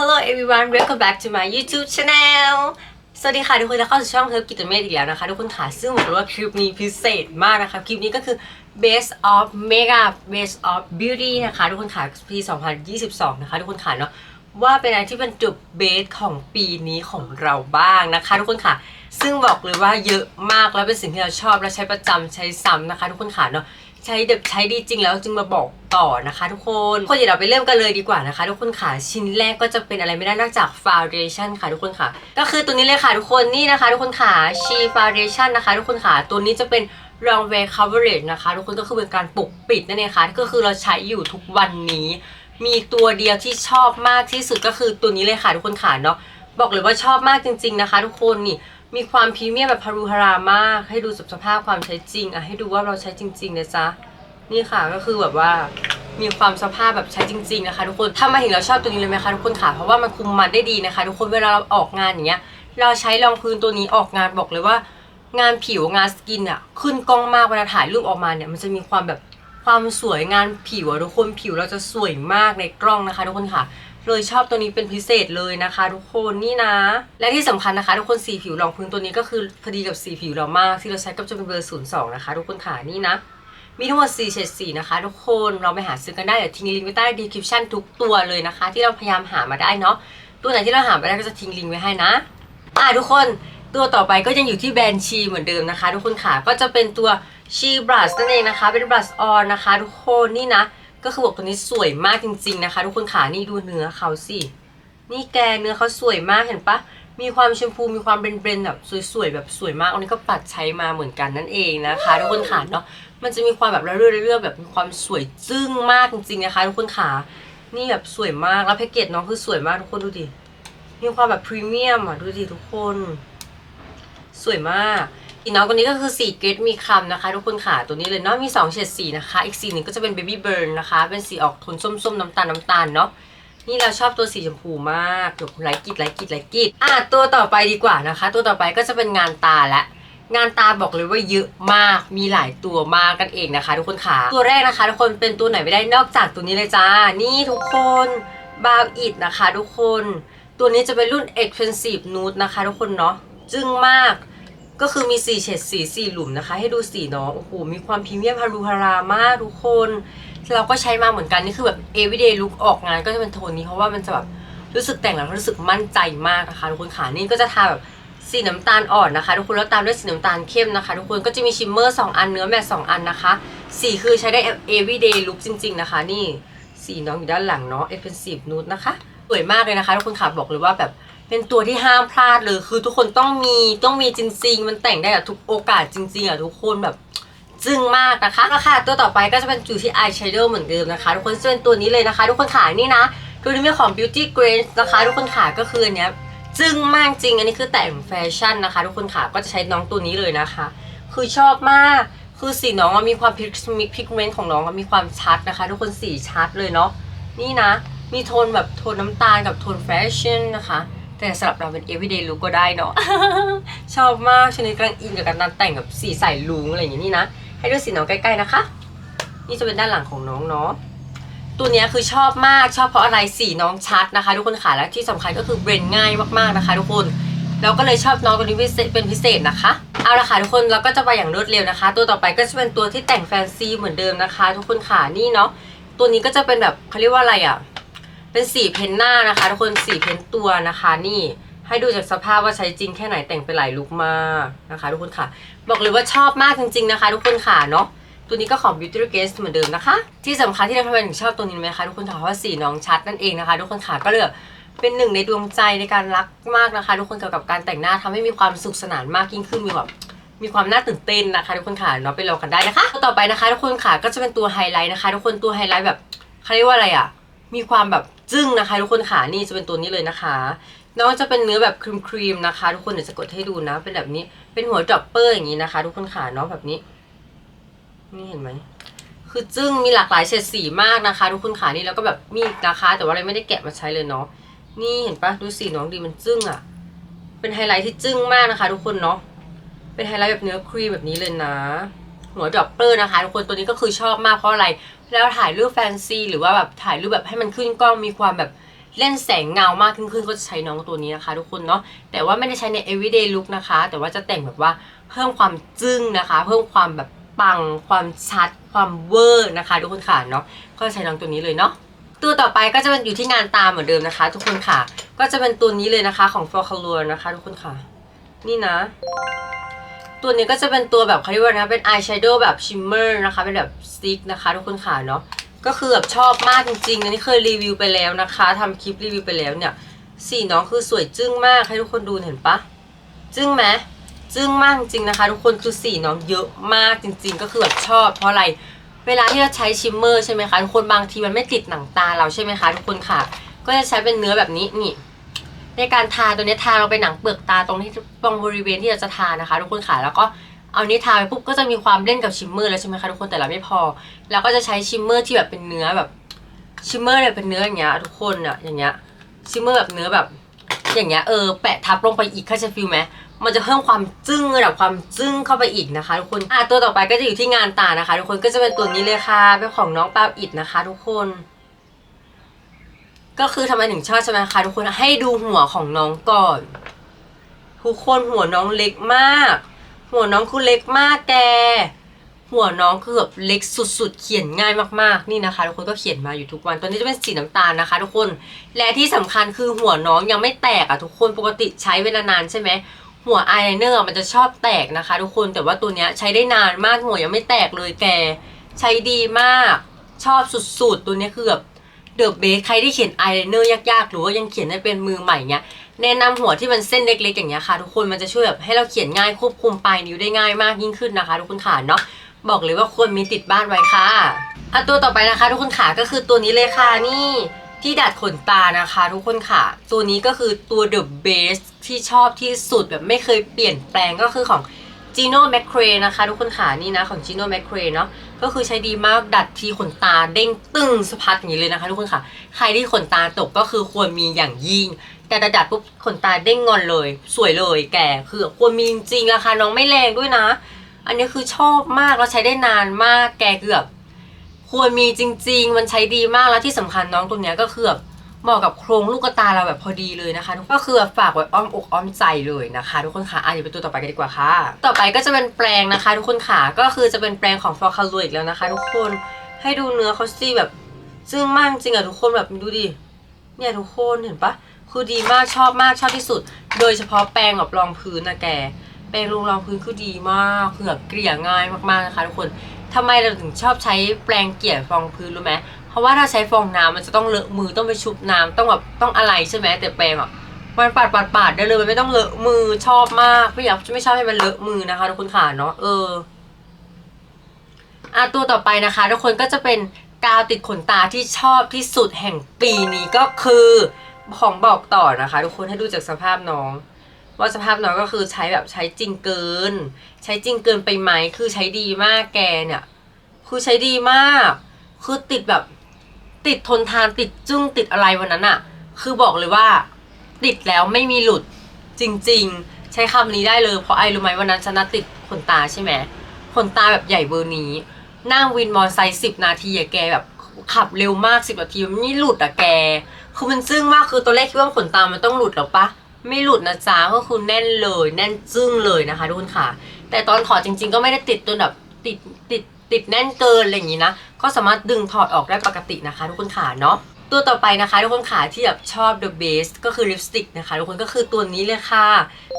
Hello everyone welcome back to my YouTube channel สวัสดีค่ะทุกคนและเข้าสู่ช่องเทิร์ฟกิจเมธอีกแล้วนะคะ ทุกคนค่ะซึ่งบอกเลยว่าคลิปนี้พิเศษมากนะคะ คลิปนี้ก็คือ Best of Makeup Best of Beauty นะคะ ทุกคนค่ะปี 2022 นะคะ ทุกคนค่ะเนาะว่าเป็นอะไรที่เป็นจุดเบสของปีนี้ของเราบ้างนะคะ ทุกคนค่ะ ซึ่งบอกเลยว่าเยอะมากแล้วเป็นสิ่งที่เราชอบและใช้ประจำใช้ซ้ำนะคะ ทุกคนค่ะเนาะใช้เด็บใช้ดีจริงแล้วจึงมาบอก่อนะคะ ทุกคนคนเดี๋ยวเราไปเริ่มกันเลยดีกว่านะคะ ทุกคนค่ะชิ้นแรกก็จะเป็นอะไรไม่ได้นอกจาก foundation ค่ะทุกคนค่ะ ก็คือตัวนี้เลยค่ะทุกคนนี่นะคะ ทุกคนค่ะ she foundation นะคะ ทุกคนค่ะตัวนี้จะเป็น long wear coverage นะคะ ทุกคนก็คือเป็นการปกปิดนั่นเองค่ะก็คือเราใช้อยู่ทุกวันนี้ มีตัวเดียวที่ชอบมากที่สุดก็คือตัวนี้เลยค่ะทุกคนค่ะเนาะบอกเลยว่าชอบมากจริง ๆนะคะ ทุกคนนี่มีความพรีเมียมแบบพารุฮารามาก ให้ดูสภาพความใช้จริงอะให้ดูว่าเราใช้จริงๆนะจ๊ะ นี่ค่ะก็คือแบบว่ามีความสภาพแบบใช้จริงๆนะคะ ทุกคนถ้ามาถึงเราชอบตัวนี้เลยไหมคะทุกคนค่ะเพราะว่ามันคุมมันได้ดีนะคะ ทุกคนเวลาเราออกงานอย่างเงี้ย เราใช้รองพื้นตัวนี้ออกงานบอกเลยว่า งานผิวงานสกินอะขึ้นกล้องมากเวลาถ่ายรูปออกมาเนี่ยมันจะมีความแบบความสวยงานผิวทุกคนผิวเราจะสวยมากในกล้องนะคะ ทุกคนค่ะ เลยชอบตัวนี้เป็นพิเศษเลยนะคะ ทุกคนนี่นะ และที่สำคัญนะคะ ทุกคนสีผิวรองพื้นตัวนี้ก็คือพอดีกับสีผิวเรามากที่เราใช้ก็จะเป็นเบอร์02นะคะ ทุกคนค่ะนี่นะ มีทั้งหมด4เฉดสีนะคะ ทุกคนเราไปหาซื้อกันได้เดี๋ยวทิ้งลิงก์ไว้ใต้ description ทุกตัวเลยนะคะ ที่เราพยายามหามาได้เนาะตัวไหนที่เราหาไม่ได้ก็จะทิ้งลิงก์ไว้ให้นะ อะทุกคนตัวต่อไปก็ยังอยู่ที่แบรนด์ชีเหมือนเดิมนะคะ ทุกคนค่ะก็จะเป็นตัวชีบลัชนั่นเองนะคะ เป็นบลัชออนนะคะ ทุกคนนี่นะ ก็คือบอกตัวนี้สวยมากจริง ๆนะคะ ทุกคนค่ะนี่ดูเนื้อเขาสินี่แกเนื้อเขาสวยมากเห็นปะมีความชมพูมีความเบรนๆแบบสวยๆแบบสวยมากอันนี้ก็ปัดใช้มาเหมือนกันนั่นเองนะคะ ทุกคนค่ะเนาะมันจะมีความแบบเรื่อยๆเรื่อยๆแบบมีความสวยจึ้งมากจริงๆนะคะทุกคนค่ะนี่แบบสวยมากแล้วแพ็กเกจน้องคือสวยมากทุกคนดูดิ มีความแบบพรีเมียมอะดูดิทุกคน สวยมากอีกน้องตัวนี้ก็คือสีเกรดมีคำนะคะ ทุกคนค่ะตัวนี้เลยเนาะมี2เฉดสีนะคะ อีกสีหนึ่งก็จะเป็นเบบี้เบิร์นนะคะ เป็นสีออกโทนส้มๆน้ำตาลน้ำตาลเนาะนี่เราชอบตัวสีชมพูมากเดี๋ยวไลค์กิดไลค์กิดไลค์กิดอะตัวต่อไปดีกว่านะคะ ตัวต่อไปก็จะเป็นงานตาละ งานตาบอกเลยว่าเยอะมาก มีหลายตัวมากกันเองนะคะ ทุกคนค่ะ ตัวแรกนะคะ ทุกคนเป็นตัวไหนไม่ได้นอกจากตัวนี้เลยจ้า นี่ทุกคนบาวอิดนะคะ ทุกคน ตัวนี้จะเป็นรุ่น Expensive Nude นะคะ ทุกคนเนาะ จึ้งมาก ก็คือมีสีเฉดสีสีหลุมนะคะ ให้ดูสีเนาะ โอ้โห มีความพรีเมียมฮารุฮารามากทุกคน เราก็ใช้มาเหมือนกัน นี่คือแบบ everyday look ออกงานก็จะเป็นโทนนี้เพราะว่ามันจะแบบรู้สึกแต่งแล้วรู้สึกมั่นใจมากนะคะทุกคนค่ะ นี่ก็จะทาแบบ สีน้ำตาลอ่อนนะคะ ทุกคนแล้วตามด้วยสีน้ำตาลเข้มนะคะ ทุกคนก็จะมีชิมเมอร์สองอันเนื้อแมตต์สองอันนะคะสีคือใช้ได้ everyday look จริง ๆ นะคะ นี่สีน้องอยู่ด้านหลังเนาะ expensive nude นะคะสวยมากเลยนะคะ ทุกคนค่ะบอกเลยว่าแบบเป็นตัวที่ห้ามพลาดเลยคือทุกคนต้องมีต้องมีจริง ๆ มันแต่งได้กับทุกโอกาสจริงๆอะทุกคนแบบจึ้งมากนะคะราคาตัวต่อไปก็จะเป็นอยู่ที่ eye shadow เหมือนเดิมนะคะ ทุกคนจะเป็นตัวนี้เลยนะคะ ทุกคนขายนี่นะตัวนี้เป็นของ beauty grace นะคะ ทุกคนขาก็คืออันเนี้ย จึ้งมากจริง อันนี้คือแต่งแฟชั่นนะคะ ทุกคนขาก็จะใช้น้องตัวนี้เลยนะคะ คือชอบมาก คือสีน้องมีความพิกพิกเมนต์ของน้องมีความชัดนะคะ ทุกคนสีชัดเลยเนาะ นี่นะ มีโทนแบบโทนน้ำตาลกับโทนแฟชั่นนะคะ แต่สำหรับเราเป็น everyday look ก็ได้เนาะ ชอบมากชนิดกำลังอินกับการแต่งกับสีใส่ลุงอะไรอย่างนี้นี่นะ ให้ดูสีน้องใกล้ๆนะคะ นี่จะเป็นด้านหลังของน้องเนาะ ตัวนี้คือชอบมากชอบเพราะอะไรสีน้องชัดนะคะ ทุกคนค่ะและที่สำคัญก็คือเบรนง่ายมากๆนะคะ ทุกคนเราก็เลยชอบน้องตัวนี้พิเศษเป็นพิเศษนะคะเอาละค่ะทุกคนเราก็จะไปอย่างรวดเร็วนะคะ ตัวต่อไปก็จะเป็นตัวที่แต่งแฟนซีเหมือนเดิมนะคะ ทุกคนค่ะนี่เนาะตัวนี้ก็จะเป็นแบบเขาเรียกว่าอะไรอะเป็นสีเพ้นหน้านะคะ ทุกคนสีเพ้นตัวนะคะ นี่ให้ดูจากสภาพว่าใช้จริงแค่ไหนแต่งไปหลายลุคมากนะคะ ทุกคนค่ะ บอกเลยว่าชอบมากจริง ๆนะคะ ทุกคนค่ะเนาะ ตัวนี้ก็ของ Beauty Guest เหมือนเดิมนะคะ ที่สำคัญที่เราทำไมถึงชอบตัวนี้ไหมคะ ทุกคนค่ะเพราะว่าสีน้องชัดนั่นเองนะคะ ทุกคนค่ะก็เลยแบบเป็นหนึ่งในดวงใจในการรักมากนะคะ ทุกคนเกี่ยวกับการแต่งหน้าทำให้มีความสุขสนานมากยิ่งขึ้นมีแบบมีความน่าตื่นเต้นนะคะ ทุกคนค่ะเนาะไปลองกันได้นะคะ ต่อไปนะคะ ทุกคนค่ะก็จะเป็นตัวไฮไลท์นะคะ ทุกคนตัวไฮไลท์แบบเขาเรียกว่าอะไรอะมีความแบบจึ้งนะคะ ทุกคนค่ะนี่จะเป็นตัวนี้เลยนะคะน้องจะเป็นเนื้อแบบครีมๆนะคะ ทุกคนเดี๋ยวจะกดให้ดูนะ เป็นแบบนี้เป็นหัวดรอปเปอร์อย่างนี้นะคะ ทุกคนค่ะเนาะแบบนี้ นี่เห็นไหม คือจึ้งมีหลากหลายเฉดสีมากนะคะ ทุกคนขานี่แล้วก็แบบมีอีกนะคะ แต่ว่าเราไม่ได้แกะมาใช้เลยเนาะ นี่เห็นปะดูสีน้องดีมันจึ้งอะ่ะ เป็นไฮไลท์ที่จึ้งมากนะคะ ทุกคนเนาะ เป็นไฮไลท์แบบเนื้อครีมแบบนี้เลยนะ หัวดรอปเปอร์นะคะ ทุกคนตัวนี้ก็คือชอบมากเพราะอะไรแล้วถ่ายรูปแฟนซีหรือว่าแบบถ่ายรูปแบบให้มันขึ้นกล้องมีความแบบเล่นแสงเงามากขึ้นขึ้นก็จะใช้น้องตัวนี้นะคะ ทุกคนเนาะแต่ว่าไม่ได้ใช้ใน everyday look นะคะ แต่ว่าจะแต่งแบบว่าเพิ่มความจึ้งนะคะ เพิ่มความแบบ ปัง ความชัด ความเวอร์นะคะ ทุกคนค่ะเนาะก็ใช้น้องตัวนี้เลยเนาะตัวต่อไปก็จะเป็นอยู่ที่งานตาเหมือนเดิมนะคะ ทุกคนค่ะ ก็จะเป็นตัวนี้เลยนะคะของ For Color นะคะ ทุกคนค่ะ นี่นะ ตัวนี้ก็จะเป็นตัวแบบเขาเรียกว่านะเป็นอายแชโดว์แบบชิมเมอร์นะคะ เป็นแบบสติ๊กนะคะ ทุกคนค่ะเนาะก็คือแบบชอบมากจริงๆอันนี้เคยรีวิวไปแล้วนะคะทำคลิปรีวิวไปแล้วเนี่ยสีน้องคือสวยจึ้งมากให้ทุกคนดูเห็นปะจึ้งไหม จึ้งมากจริงนะคะ ทุกคนคือสีน้องเยอะมากจริง ๆ ก็คือแบบชอบ เพราะอะไรเวลาที่เราใช้ชิมเมอร์ใช่ไหมคะทุกคนบางทีมันไม่ติดหนังตาเราใช่ไหมคะทุกคนค่ะ ก็จะใช้เป็นเนื้อแบบนี้นี่ในการทาตัวนี้ทาเราไปหนังเปลือกตาตรงที่ตรงบริเวณที่เราจะทานะคะ ทุกคนค่ะแล้วก็เอานี้ทาไปปุ๊บก็จะมีความเล่นกับชิมเมอร์แล้วใช่ไหมคะทุกคนแต่เราไม่พอแล้วก็จะใช้ชิมเมอร์ที่แบบเป็นเนื้อแบบชิมเมอร์เนี่ยเป็นเนื้ออย่างเงี้ยทุกคนอะอย่างเงี้ยชิมเมอร์แบบเนื้อแบบ อย่างเงี้ยเออแปะทับลงไปอีกเข้าใจฟิลไหม มันจะเพิ่มความจึ้งระดับความจึ้งเข้าไปอีกนะคะ ทุกคนอะตัวต่อไปก็จะอยู่ที่งานตานะคะ ทุกคนก็จะเป็นตัวนี้เลยค่ะเป็นของน้องปาอิดนะคะ ทุกคน ก็คือทำไมถึงชอบใช่ไหมคะทุกคนให้ดูหัวของน้องก่อน ทุกคนหัวน้องเล็กมาก หัวน้องคือเล็กมากแกหัวน้องคือแบบเล็กสุดๆ เขียนง่ายมากๆ นี่นะคะ ทุกคนก็เขียนมาอยู่ทุกวัน ตัวนี้จะเป็นสีน้ำตาลนะคะ ทุกคน และที่สำคัญคือหัวน้องยังไม่แตกอะทุกคน ปกติใช้เวลานานใช่ไหม หัวอายไลเนอร์มันจะชอบแตกนะคะ ทุกคนแต่ว่าตัวเนี้ยใช้ได้นานมากหัวยังไม่แตกเลยแก ใช้ดีมากชอบสุดๆ ตัวเนี้ยคือแบบเดอะเบสใครที่เขียนอายไลเนอร์ยากๆ หรือว่ายังเขียนได้เป็นมือใหม่เนี้ยแนะนำหัวที่มันเส้นเล็กๆอย่างเงี้ยค่ะ ทุกคนมันจะช่วยแบบให้เราเขียนง่ายควบคุมปลายนิ้วได้ง่ายมากยิ่งขึ้นนะคะ ทุกคนค่ะเนาะบอกเลยว่าควรมีติดบ้านไว้ค่ะอะตัวต่อไปนะคะ ทุกคนค่ะก็คือตัวนี้เลยค่ะนี่ ที่ดัดขนตานะคะทุกคนค่ะ ตัวนี้ก็คือตัว The Best ที่ชอบที่สุดแบบไม่เคยเปลี่ยนแปลงก็คือของ Gino m c c r a e นะคะ ทุกคนค่ะนี่นะของ Gino m c c r a e เนาะก็คือใช้ดีมากดัดทีขนตาเด้งตึงสะพัดอย่างนี้เลยนะคะ ทุกคนค่ะ ใครที่ขนตาตกก็คือควรมีอย่างยิ่ง แต่ดัดปุ๊บขนตาเด้งงอนเลย สวยเลยแกคือควรมีจริงๆราคาน้องไม่แรงด้วยนะ อันนี้คือชอบมากแล้วใช้ได้นานมากแกเกือบ ควรมีจริง ๆ มันใช้ดีมากแล้วที่สำคัญน้องตัวเนี้ยก็คือแบบเหมาะกับโครงลูกตาเราแบบพอดีเลยนะคะก็คือฝากไว้อ้อมอกอ้อมใจเลยนะคะ ทุกคนค่ะอะเดี๋ยวไปตัวต่อไปกันดีกว่าค่ะ ต่อไปก็จะเป็นแปรงนะคะ ทุกคนค่ะก็คือจะเป็นแปรงของ For Color อีกแล้วนะคะ ทุกคนให้ดูเนื้อเขาสิแบบซึ่งมากจริงอะทุกคนแบบดูดิเนี่ยทุกคนเห็นปะคือดีมากชอบมากชอบที่สุด โดยเฉพาะแปรงแบบรองพื้นนะแกแปรงลงรองพื้นคือดีมากคือแบบเกลี่ยง่ายมากๆนะคะ ทุกคน ทำไมเราถึงชอบใช้แปรงเกลี่ยฟองพื้นรู้ไหมเพราะว่าถ้าใช้ฟองน้ำมันจะต้องเลอะมือต้องไปชุบน้ำต้องแบบต้องอะไรใช่ไหมแต่แปรงอะมันปาดปาดปาดได้เลยมันไม่ต้องเลอะมือชอบมากไม่อยากไม่ชอบให้มันเลอะมือนะคะทุกคนค่ะเนาะเอออะตัวต่อไปนะคะ ทุกคนก็จะเป็นกาวติดขนตาที่ชอบที่สุดแห่งปีนี้ก็คือของบอกต่อนะคะ ทุกคนให้ดูจากสภาพน้อง ว่าสภาพน้องก็คือใช้แบบใช้จริงเกิน ใช้จริงเกินไปไหมคือใช้ดีมากแกเนี่ย คือใช้ดีมาก คือติดแบบติดทนทานติดจึ้งติดอะไรวันนั้นอะคือบอกเลยว่า ติดแล้วไม่มีหลุดจริง ๆ ใช้คำนี้ได้เลยเพราะไอรู้ไหมวันนั้นฉันนะติดขนตาใช่ไหมขนตาแบบใหญ่เบอร์นี้ นั่งวินมอเตอร์ไซค์สิบนาทีอะแกแบบขับเร็วมากสิบนาทีมันไม่หลุดอะแก คือมันซึ้งมากคือตัวแรกคิดว่าขนตามันต้องหลุดหรอปะ ไม่หลุดนะจ๊ะก็คือแน่นเลย แน่นจึ้งเลยนะคะทุกคนค่ะ แต่ตอนถอดจริง ๆ ก็ไม่ได้ติดตัวแบบติดติดติดแน่นเกินอะไรอย่างนี้นะ ก็สามารถดึงถอดออกได้ปกตินะคะ ทุกคนค่ะเนาะตัวต่อไปนะคะทุกคนค่ะที่แบบชอบ the best ก็คือลิปสติกนะคะทุกคนก็คือตัวนี้เลยค่ะ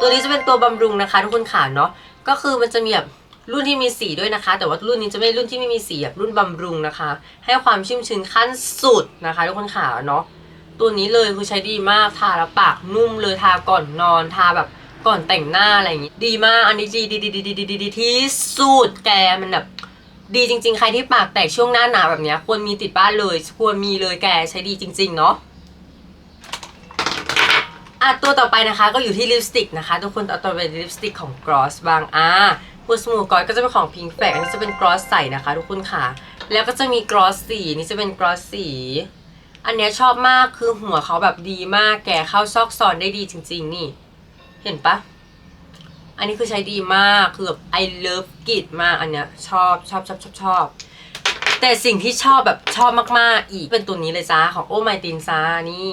ตัวนี้จะเป็นตัวบำรุงนะคะทุกคนค่ะเนาะก็คือมันจะมีแบบรุ่นที่มีสีด้วยนะคะ แต่ว่ารุ่นนี้จะไม่รุ่นที่ไม่มีสีแบบรุ่นบำรุงนะคะ ให้ความชุ่มชื้นขั้นสุดนะคะ ทุกคนค่ะเนาะ ตัวนี้เลยคือใช้ดีมากทาแล้วปากนุ่มเลยทาก่อนนอนทาแบบก่อนแต่งหน้าอะไรอย่างงี้ดีมากอันนี้ดีดีดีดีดีดีดีที่สุดแกมันแบบดีจริง ๆ ใครที่ปากแตกช่วงหน้าหนาวแบบเนี้ยควรมีติดบ้านเลย ควรมีเลยแกใช้ดีจริง ๆ เนาะอะตัวต่อไปนะคะก็อยู่ที่ลิปสติกนะคะ ทุกคนเอาตัวเป็นลิปสติกของกรอส์บางอะพวกสมูทกอสก็จะเป็นของ Pink Flag อันนี้จะเป็นกรอส์ใสนะคะ ทุกคนค่ะ แล้วก็จะมีกรอส์สีนี่จะเป็นกรอส์สี อันเนี้ยชอบมากคือหัวเขาแบบดีมาก แก่เข้าซอกซอนได้ดีจริง ๆ นี่ เห็นปะอันนี้คือใช้ดีมาก คือแบบ I love it มาก อันเนี้ยชอบชอบชอบชอบชอบ แต่สิ่งที่ชอบแบบชอบมาก ๆ อีก เป็นตัวนี้เลยจ้าของโอไมตินซานี่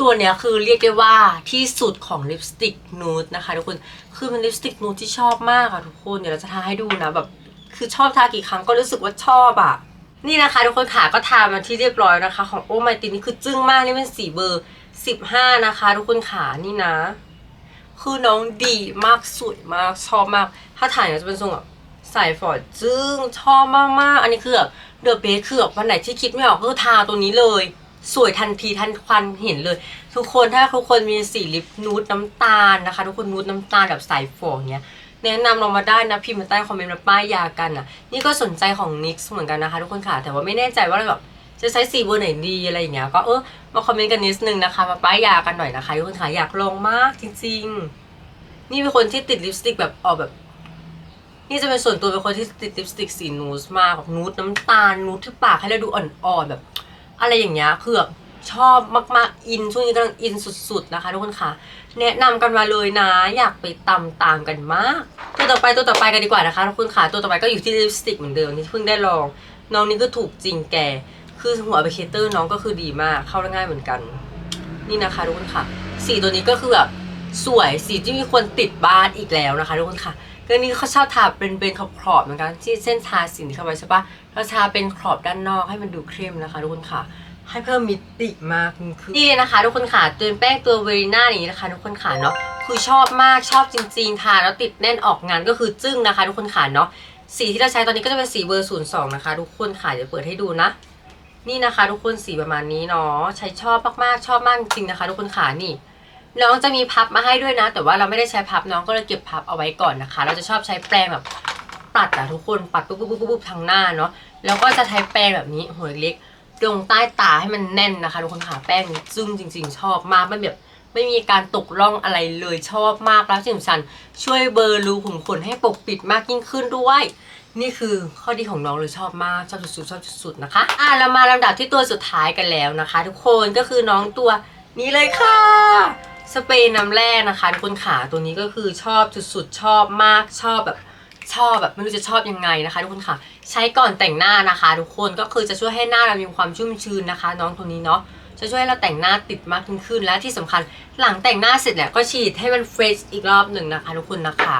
ตัวเนี้ยคือเรียกได้ว่าที่สุดของลิปสติกนูดนะคะทุกคน คือมันลิปสติกนูดที่ชอบมากอะทุกคน เดี๋ยวเราจะทาให้ดูนะแบบ คือชอบทากี่ครั้งก็รู้สึกว่าชอบอะ นี่นะคะทุกคนขาก็ทามาที่เรียบร้อยนะคะ ของโอไมตินนี่คือจึ้งมากนี่เป็นสีเบอร์15นะคะ ทุกคนขานี่นะ คือน้องดีมากสวยมากชอบมาก ถ้าถ่ายเนี่ยจะเป็นทรงแบบใส่ฟอร์ดจึ้งชอบมากๆ อันนี้คือแบบเดอะเบสคือแบบวันไหนที่คิดไม่ออกก็ทาตัวนี้เลย สวยทันทีทันควันเห็นเลย ทุกคนถ้าทุกคนมีสีลิปนูดน้ำตาลนะคะ ทุกคนนูดน้ำตาลแบบใส่ฟองเนี้ย แนะนำเรามาได้นะพิมพ์มาใต้คอมเมนต์มาป้ายยากันอะ นี่ก็สนใจของ NYX เหมือนกันนะคะ ทุกคนค่ะ แต่ว่าไม่แน่ใจว่าแบบจะใช้สีเบอร์ไหนดีอะไรอย่างเงี้ย ก็เออมาคอมเมนต์กันนิดนึงนะคะ มาป้ายยากันหน่อยนะคะทุกคนค่ะอยากลองมากจริง ๆ นี่เป็นคนที่ติดลิปสติกแบบออกแบบ นี่จะเป็นส่วนตัวเป็นคนที่ติดลิปสติกสีนูสมากแบบนูดน้ำตาลนูดที่ปากให้เราดูอ่อนๆแบบ อะไรอย่างเงี้ยคือแบบ ชอบมากๆ อินช่วงนี้กำลังอินสุดๆนะคะทุกคนค่ะ แนะนำกันมาเลยนะ อยากไปตามตามกันมาก ตัวต่อไปตัวต่อไปกันดีกว่านะคะทุกคนค่ะ ตัวต่อไปก็อยู่ที่ลิปสติกเหมือนเดิมที่เพิ่งได้ลอง น้องนี่ก็ถูกจริงแก คือหัวเบเคเตอร์น้องก็คือดีมาก เข้าได้ง่ายเหมือนกัน นี่นะคะทุกคนค่ะ สีตัวนี้ก็คือแบบสวยสีที่มีคนติดบ้านอีกแล้วนะคะทุกคนค่ะก็นี่เขาชอบทาเป็นเป็นขอบๆเหมือนกันที่เส้นทาสีเข้าไปใช่ปะเราทาเป็นขอบด้านนอกให้มันดูเข้มนะคะทุกคนค่ะ ให้เพิ่มมิติมากขึ้นนี่เลยนะคะ ทุกคนค่ะตัวแป้งตัวเวรีน่านี้นะคะ ทุกคนค่ะเนาะคือชอบมากชอบจริงๆทาแล้วติดแน่นออกงานก็คือจึ้งนะคะ ทุกคนค่ะเนาะสีที่เราใช้ตอนนี้ก็จะเป็นสีเบอร์ศูนย์สองนะคะทุกคนค่ะเดี๋ยวเปิดให้ดูนะ นี่นะคะ ทุกคนสีประมาณนี้เนาะใช้ชอบมากๆชอบมากจริงๆนะคะ ทุกคนค่ะนี่น้องจะมีพับมาให้ด้วยนะ แต่ว่าเราไม่ได้ใช้พับน้องก็เลยเก็บพับเอาไว้ก่อนนะคะ เราจะชอบใช้แปรงแบบปัดอะทุกคนปัดปุ๊บปุ๊บปุ๊บปุ๊บทางหน้าเนาะแล้วก็จะใช้แปรงแบบนี้หัวเล็ก ลงใต้ตาให้มันแน่นนะคะทุกคนค่ะแป้งซึ่งจริง ๆ ชอบมากมันแบบไม่มีการตกร่องอะไรเลยชอบมากแล้วสิ่งสำคัญช่วยเบอร์รูขุมขนให้ปกปิดมากยิ่งขึ้นด้วย นี่คือข้อดีของน้องเลยชอบมากชอบสุดๆชอบสุดๆนะคะอะเรามาลำดับที่ตัวสุดท้ายกันแล้วนะคะ ทุกคนก็คือน้องตัวนี้เลยค่ะสเปรย์น้ำแร่นะคะทุกคนขาตัวนี้ก็คือชอบสุดๆชอบมากชอบแบบ ชอบแบบไม่รู้จะชอบยังไงนะคะทุกคนค่ะ ใช้ก่อนแต่งหน้านะคะ ทุกคนก็คือจะช่วยให้หน้าเรามีความชุ่มชื้นนะคะ น้องตัวนี้เนาะจะช่วยให้เราแต่งหน้าติดมากยิ่งขึ้นและที่สำคัญหลังแต่งหน้าเสร็จเนี่ยก็ฉีดให้มันเฟรชอีกรอบหนึ่งนะคะทุกคนนะคะ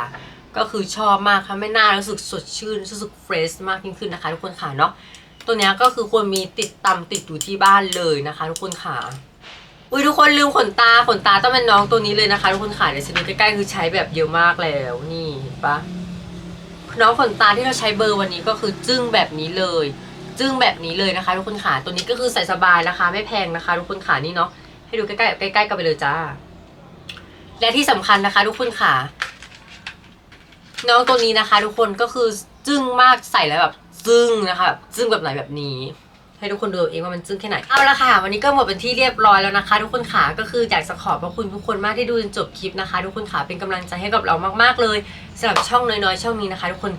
ก็คือชอบมากค่ะไม่หน้ารู้สึกสดชื่นรู้สึกเฟรชมากยิ่งขึ้นนะคะ ทุกคนค่ะเนาะตัวนี้ก็คือควรมีติดตำติดอยู่ที่บ้านเลยนะคะ ทุกคนค่ะอุ้ยทุกคนลืมขนตาขนตาต้องเป็นน้องตัวนี้เลยนะคะ ทุกคนค่ะเดี๋ยวฉันดูใกล้ๆคือใช้แบบเยอะมากแล้วนี่เห็นปะ น้องขนตาที่เราใช้เบอร์วันนี้ก็คือจึ้งแบบนี้เลย จึ้งแบบนี้เลยนะคะทุกคนขาตัวนี้ก็คือใส่สบายนะคะ ไม่แพงนะคะ ทุกคนขานี่เนาะให้ดูใกล้ๆใกล้ๆกันไปเลยจ้า และที่สำคัญนะคะ ทุกคนขาน้องตัวนี้นะคะ ทุกคนก็คือจึ้งมากใส่แล้วแบบจึ้งนะคะจึ้งแบบไหนแบบนี้ ให้ทุกคนดูเองว่ามันจึ้งแค่ไหน เอาละค่ะ วันนี้ก็หมดเป็นที่เรียบร้อยแล้วนะคะ ทุกคนค่ะก็คืออยากจะขอบพระคุณทุกคนมากที่ดูจนจบคลิปนะคะ ทุกคนค่ะเป็นกำลังใจให้กับเรามากๆเลยสำหรับช่องน้อยๆช่องนี้นะคะ ทุกคน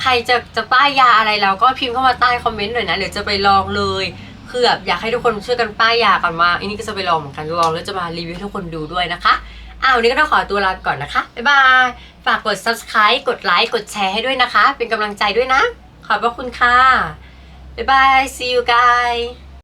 ใครจะจะป้ายยาอะไรเราก็พิมพ์เข้ามาใต้คอมเมนต์หน่อยนะเดี๋ยวจะไปลองเลยคือแบบอยากให้ทุกคนช่วยกันป้ายยากันมาอันนี้ก็จะไปลองเหมือนกันลองแล้วจะมารีวิวให้ทุกคนดูด้วยนะคะอ้าววันนี้ก็ต้องขอตัวลาก่อนนะคะ บ๊ายบาย ฝากกด subscribe กดไลค์ กดแชร์ให้ด้วยนะคะ เป็นกำลังใจด้วยนะ ขอบพระคุณค่ะ บ๊ายบาย see you guys